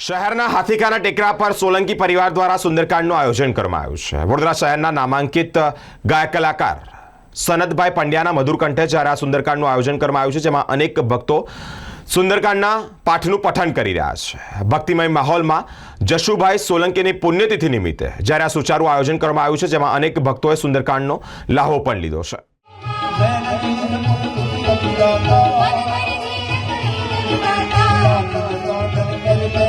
શહેરના હાથીખાના ટેકરા પર સોલંકી પરિવાર દ્વારા સુંદરકાંડનું આયોજન કરવામાં આવ્યું છે વડોદરા શહેરના નામાંકિત ગાયક કલાકાર સનતભાઈ પંડ્યાના મધુર કંઠે જ્યારે આ સુંદરકાંડનું આયોજન કરવામાં આવ્યું છે જેમાં અનેક ભક્તો સુંદરકાંડના પાઠનું પઠન કરી રહ્યા છે ભક્તિમય માહોલમાં જશુભાઈ સોલંકીની પુણ્યતિથિ નિમિત્તે જ્યારે આ સુચારું આયોજન કરવામાં આવ્યું છે જેમાં અનેક ભક્તોએ સુંદરકાંડનો લાહો પણ લીધો છે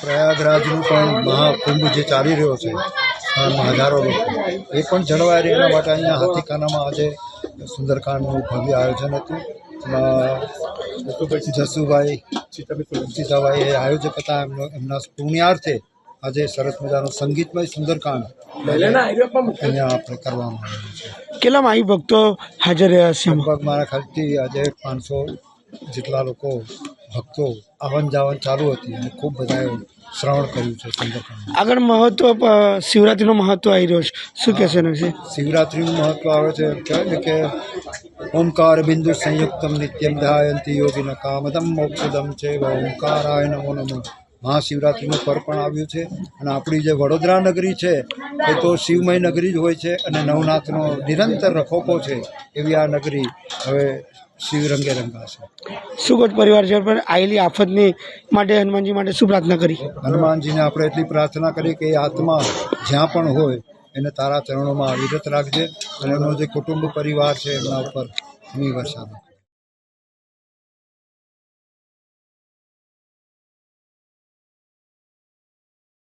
પ્રયાગરાજનું પણ મહાકુંભ જે ચાલી રહ્યો છે હજારો લોકો એ પણ જળવાઈ રહે એના માટે અહીંયા હાથીખાનામાં આજે સુંદરકાંડનું ભવ્ય આયોજન હતું. એમાં જસુભાઈ સીતાભાઈ એ આયોજક હતા. એમનો એમના પુણ્યાર્થે આજે સરસ મજાનું સંગીતમય સુંદરકાંડ અહીંયા આપણે કરવામાં આવ્યું છે. કેટલા માઈ ભક્તો હાજર રહ્યા છે? લગભગ મારા ખ્યાલથી આજે પાંચસો જેટલા લોકો ભક્તો આવન જાવન ચાલુ હતી અને ખૂબ બધાએ શ્રવણ કર્યું છે સુંદરકાંડ આગળ મહત્વ શિવરાત્રીનું મહત્વ આવી રહ્યો છે. શું કહેશે છે શિવરાત્રિનું મહત્વ આવે છે કહેવાય ને કે ઓમકાર બિંદુ સંયુક્તમ નિત્યમ ધ્યાયંતી યોગિન કામદમ મોક્ષદમ છે ઓમકારાય નમો નમો. મહાશિવરાત્રિનું પર્વ પણ આવ્યું છે અને આપણી જે વડોદરા નગરી છે એ તો શિવમય નગરી જ હોય છે અને નવનાથનો નિરંતર રખોપો છે એવી આ નગરી હવે શિવ રંગે રંગાશે. સુગત પરિવાર છે, પણ આવેલી આફતની માટે, હનુમાનજી માટે શું પ્રાર્થના કરી? હનુમાનજીને આપણે એટલી પ્રાર્થના કરીએ કે આત્મા જ્યાં પણ હોય, એને તારા ચરણોમાં અવિરત રાખજે અને એનો જે કુટુંબ પરિવાર છે, એમના ઉપરની વરસાદ